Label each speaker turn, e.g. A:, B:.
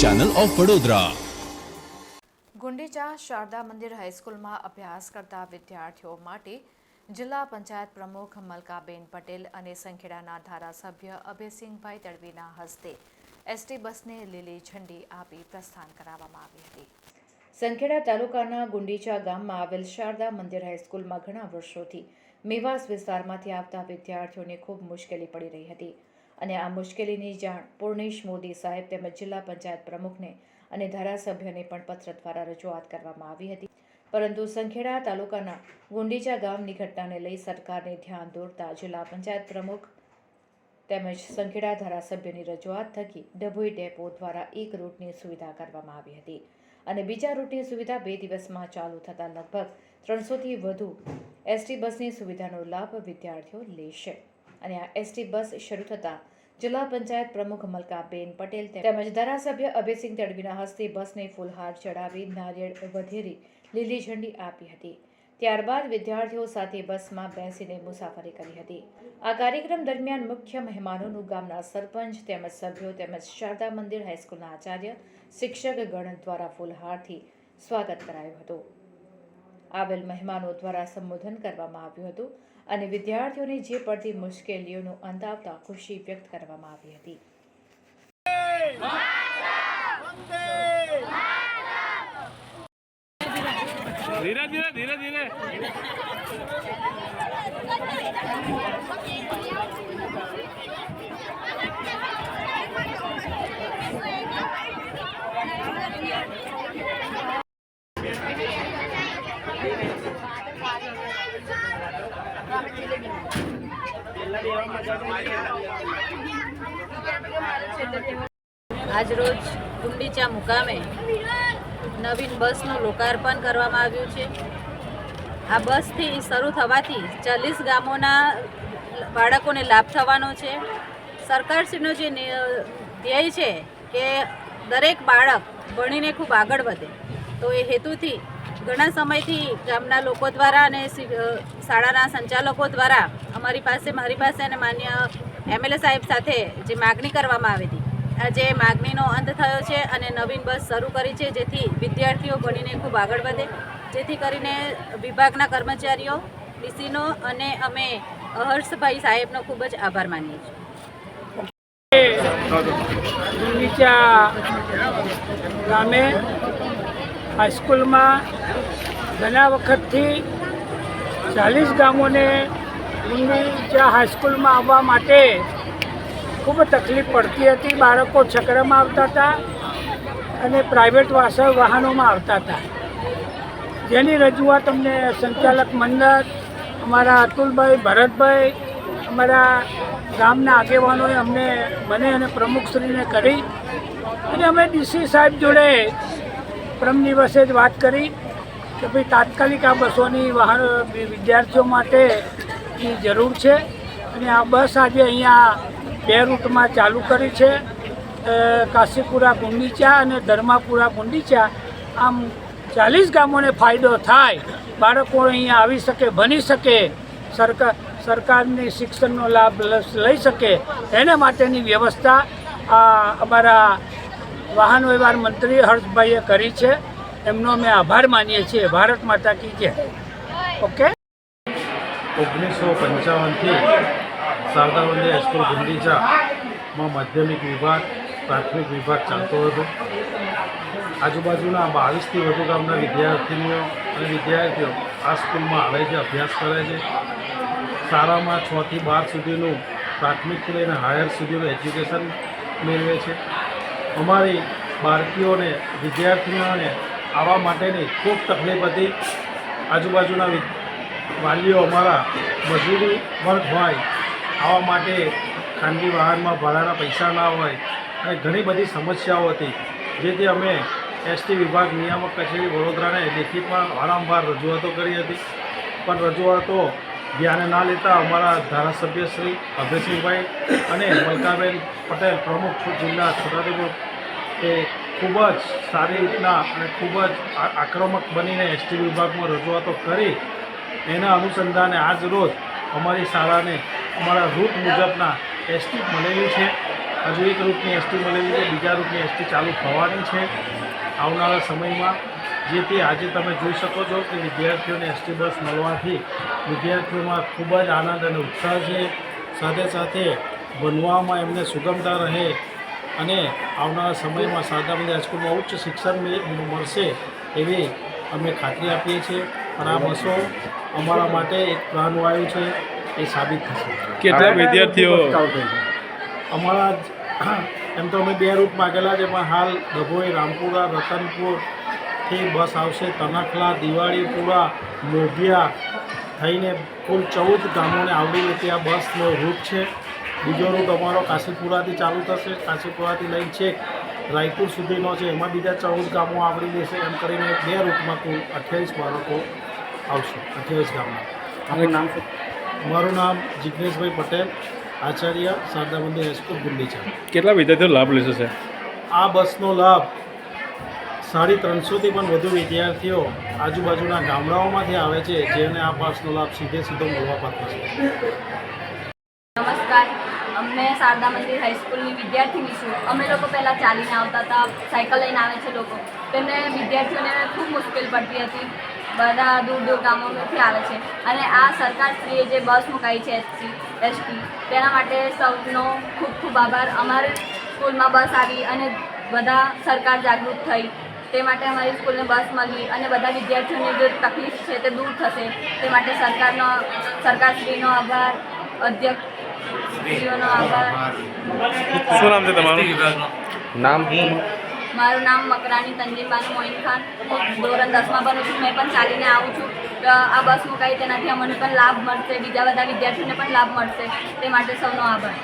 A: Channel of Vadodara
B: Gundicha Sharda Mandir હાઈસ્કૂલમાં અભ્યાસ કરતા વિદ્યાર્થીઓ માટે જિલ્લા પંચાયત પ્રમુખ મલકાબેન પટેલ અને સંખેડાના ધારાસભ્ય અભયસિંહભાઈ તડવીના હસ્તે એસટી બસને લીલી ઝંડી આપી પ્રસ્થાન કરાવવામાં આવી હતી. સંખેડા તાલુકાના ગુંડીચા ગામમાં આવેલ શારદા મંદિર હાઈસ્કૂલમાં ઘણા વર્ષોથી મેવાસ વિસ્તારમાંથી આવતા વિદ્યાર્થીઓને ખૂબ મુશ્કેલી પડી રહી હતી. અને આ મુશ્કેલીની જાણ પૂર્ણેશ મોદી સાહેબ તેમજ જિલ્લા પંચાયત પ્રમુખને અને ધારાસભ્યને પણ પત્ર દ્વારા રજૂઆત કરવામાં આવી હતી. પરંતુ સંખેડા તાલુકાના ગુંડીચા ગામની ઘટનાને લઈ સરકારને ધ્યાન દોરતા જિલ્લા પંચાયત પ્રમુખ તેમજ સંખેડા ધારાસભ્યની રજૂઆત થકી ડભોઈ ડેપો દ્વારા એક રૂટની સુવિધા કરવામાં આવી હતી અને બીજા રૂટની સુવિધા બે દિવસમાં ચાલુ થતાં લગભગ ત્રણસોથી વધુ એસટી બસની સુવિધાનો લાભ વિદ્યાર્થીઓ લેશે. અને આ એસટી બસ શરૂ થતાં જિલ્લા પંચાયત પ્રમુખ મલકાબેન પટેલ તેમજ ધારાસભ્ય અભયસિંહ તડવીના હસ્તે બસને ફૂલહાર ચડાવી નારિયેળ વધેરી લીલી ઝંડી આપી હતી. ત્યારબાદ વિદ્યાર્થીઓ સાથે બસમાં બેસીને મુસાફરી કરી હતી. આ કાર્યક્રમ દરમિયાન મુખ્ય મહેમાનોનું ગામના સરપંચ તેમજ સભ્યો તેમજ શારદા મંદિર હાઈસ્કૂલના આચાર્ય, શિક્ષક ગણ દ્વારા ફૂલહારથી સ્વાગત કરાયું હતું. આવેલ મહેમાનો દ્વારા સંબોધન કરવામાં આવ્યું હતું. અને વિદ્યાર્થીઓને જે પડતી મુશ્કેલીઓનો અંત આવતા ખુશી વ્યક્ત કરવામાં આવી હતી.
C: ધીરે ધીરે
D: આજરોજ ગુંડીચા મુકામે નવીન બસનું લોકાર્પણ કરવામાં આવ્યું છે. આ બસથી શરૂ થવાથી ચાલીસ ગામોના બાળકોને લાભ થવાનો છે. સરકારશ્રીનો જે ધ્યેય છે કે દરેક બાળક ભણીને ખૂબ આગળ વધે. તો એ હેતુથી ઘણા સમયથી ગામના લોકો દ્વારા અને શાળાના સંચાલકો દ્વારા અમારી પાસે, મારી પાસે અને માન્ય એમએલએ સાહેબ સાથે જે માગણી કરવામાં આવી હતી. આજે માગણીનો અંત થયો છે અને નવીન બસ શરૂ કરી છે, જેથી વિદ્યાર્થીઓ ભણીને ખૂબ આગળ વધે. જેથી કરીને વિભાગના કર્મચારીઓ, ડીસીનો અને અમે હર્ષભાઈ સાહેબનો ખૂબ જ આભાર માનીએ છીએ.
E: નીચા ગામે હાઈસ્કૂલમાં ઘણા વખતથી ચાલીસ ગામોને નીચા હાઈસ્કૂલમાં આવવા માટે ખૂબ તકલીફ પડતી હતી. બાળકો છકરામાં આવતા હતા અને પ્રાઇવેટ વાસણ વાહનોમાં આવતા હતા. જેની રજૂઆત અમને સંચાલક મંડળ, અમારા અતુલભાઈ, ભરતભાઈ, અમારા ગામના આગેવાનોએ અમને મને અને પ્રમુખશ્રીને કરી અને અમે ડીસી સાહેબ જોડે પ્રમ દિવસે જ વાત કરી કે ભાઈ તાત્કાલિક આ બસોની વાહન વિદ્યાર્થીઓ માટેની જરૂર છે. અને આ બસ આજે અહીંયા બે રૂટમાં ચાલુ કરી છે. કાશીપુરા ગુંડીચા અને ધર્માપુરા ગુંડીચા. આમ ચાલીસ ગામોને ફાયદો થાય. બાળકો અહીંયા આવી શકે, ભણી શકે. સરકાર સરકારની શિક્ષણનો લાભ લઈ શકે. એના માટેની વ્યવસ્થા આ અમારા વાહન વ્યવહાર મંત્રી હર્ષભાઈએ કરી છે. એમનો અમે આભાર માનીએ છીએ. ભારત માતા કી જય. ઓકે?
F: ઓગણીસો પંચાવનથી શારદા મંદિર હાઈસ્કૂલ ગુંડીચામાં માધ્યમિક વિભાગ, પ્રાથમિક વિભાગ ચાલતો હતો. આજુબાજુના બાવીસથી વધુ ગામના વિદ્યાર્થીનીઓ અને વિદ્યાર્થીઓ આ સ્કૂલમાં આવે છે, અભ્યાસ કરે છે. શાળામાં છથી બાર સુધીનું પ્રાથમિકથી લઈને હાયર સુધીનું એજ્યુકેશન મેળવે છે. અમારી બાળકીઓને વિદ્યાર્થીઓને આવવા માટેની ખૂબ તકલીફ હતી. આજુબાજુના વાલીઓ અમારા મજૂરી વર્ગ હોય, આવવા માટે ખાનગી વાહનમાં ભાડાના પૈસા ના હોય અને ઘણી બધી સમસ્યાઓ હતી. જેથી અમે એસટી વિભાગ, નિયામક કચેરી, વડોદરાને લેખિતમાં વારંવાર રજૂઆતો કરી હતી. પણ રજૂઆતો ધ્યાને ના લેતા અમારા ધારાસભ્ય શ્રી અભયસિંહભાઈ અને મલકાબેન પટેલ પ્રમુખ જિલ્લા છોટાઉદેપુર એ ખૂબ જ સારી રીતના અને ખૂબ જ આક્રમક બનીને એસટી વિભાગમાં રજૂઆતો કરી. એના અનુસંધાને આજ રોજ અમારી શાળાને અમારા રૂટ મુજબના એસટી મળેલી છે. હજુ એક રૂટની એસટી મળેલી છે, બીજા રૂટની એસટી ચાલુ થવાની છે. આવનારા સમયમાં જેથી આજે તમે જોઈ શકો છો કે વિદ્યાર્થીઓને એસટી બસ મળવાથી વિદ્યાર્થીઓમાં ખૂબ જ આનંદ અને ઉત્સાહ છે. સાથે સાથે ભણવામાં એમને સુગમતા રહે અને આવનારા સમયમાં શારદા મંદિર હાઈસ્કૂલમાં ઉચ્ચ શિક્ષણ મળશે એવી અમે ખાતરી આપીએ છીએ. અને આ બસો અમારા માટે એક પ્રાણવાયુ છે એ સાબિત થશે.
C: કેટલા વિદ્યાર્થીઓ?
F: અમારા એમ તો અમે બે રૂટ માગેલા છે પણ હાલ ડભોઈ રામપુરા રતનપુરથી બસ આવશે. તનખલા દિવાળીપુરા મોઢિયા થઈને કુલ ચૌદ ગામોને આવડી લે ત્યાં બસનો રૂટ છે. બીજો રૂટ અમારો કાશીપુરાથી ચાલુ થશે. કાશીપુરાથી લઈને છેક રાયપુર સુધીનો છે. એમાં બીજા ચૌદ ગામો આવડી લેશે. એમ કરીને બે રૂટમાં કુલ અઠ્યાવીસ બાળકો આવશે. અઠ્યાવીસ ગામમાં.
E: આપનું નામ
F: મારું નામ જિજ્ઞેશભાઈ પટેલ આચાર્ય શારદા મંદિર હાઈસ્કૂલ ગુંડીચા
C: કેટલા વિદ્યાર્થીઓ લાભ લેશે સાહેબ
F: આ બસનો લાભ સાડી ત્રણસોથી પણ વધુ વિદ્યાર્થીઓ આજુબાજુના ગામડાઓમાંથી આવે છે, જેને આ પાસનો લાભ સીધે સીધો મળવાપાત્ર છે.
A: નમસ્કાર. અમે શારદા મંદિર હાઈસ્કૂલની વિદ્યાર્થીની છું અમે લોકો પહેલાં ચાલીને આવતા હતા, સાયકલ લઈને આવે છે લોકો. તેમને વિદ્યાર્થીઓને ખૂબ મુશ્કેલ પડતી હતી. બધા દૂર દૂર ગામોમાંથી આવે છે. અને આ સરકારશ્રીએ જે બસ મુકાઈ છે એસટી એસટી, તેના માટે સૌનો ખૂબ ખૂબ આભાર. અમારી સ્કૂલમાં બસ આવી અને બધા સરકાર જાગૃત થઈ તે માટે અમારી સ્કૂલને બસ મળી અને બધા વિદ્યાર્થીઓની જે તકલીફ છે તે દૂર થશે. તે માટે સરકારનો સરકારશ્રીનો આભાર અધ્યક્ષશ્રીઓનો આભાર.
C: શું નામ છે તમારું?
G: નામ?
A: મારું નામ મકરાણી તંજીમબાનુ મોઇન ખાન. હું ધોરણ દસમાં ભણું છું. મેં પણ ચાલીને આવું છું. તો આ બસ મુકાઈ તેનાથી અમને પણ લાભ મળશે. બીજા બધા વિદ્યાર્થીઓને પણ લાભ મળશે. તે માટે સૌનો આભાર.